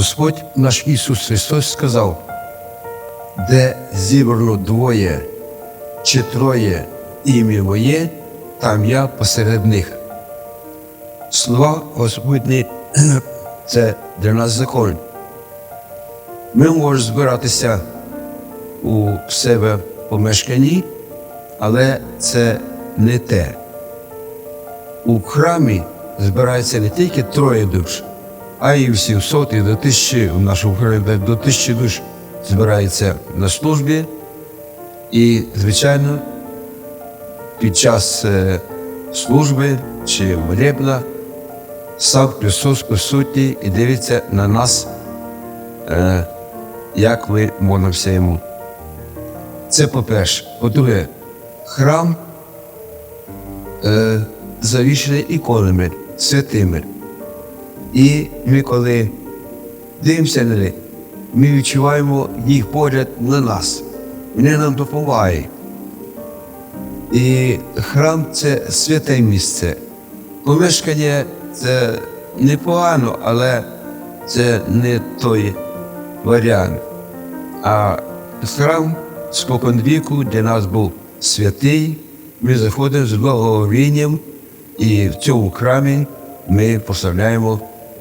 Господь наш Ісус Христос сказав, де зібрано двоє чи троє ім'я моє, там я посеред них. Слова Господні це для нас закон. Ми можемо збиратися у себе помешканні, але це не те. У храмі збирається не тільки троє душ, а й 700 і до тисячі, в нашому храмі до тисячі душ збирається на службі. І, звичайно, під час е, служби чи молебна сам Христос присутній і дивиться на нас, е, як ми молимося йому. Це по-перше. По-друге, храм е, завішений іконами, святими. І ми, коли дивимося на них, ми відчуваємо їх погляд на нас. Вони нам допомагають. І храм це святе місце. Помешкання це непогано, але це не той варіант. А храм спокон віку для нас був святий. Ми заходимо з благоговінням, і в цьому храмі ми прославляємо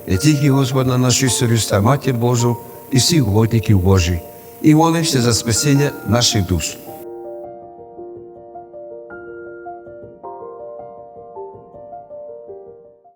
не тільки Господа Ісуса Христа, Матір Божу і всіх угодників Божих, і молився за спасіння наших душ.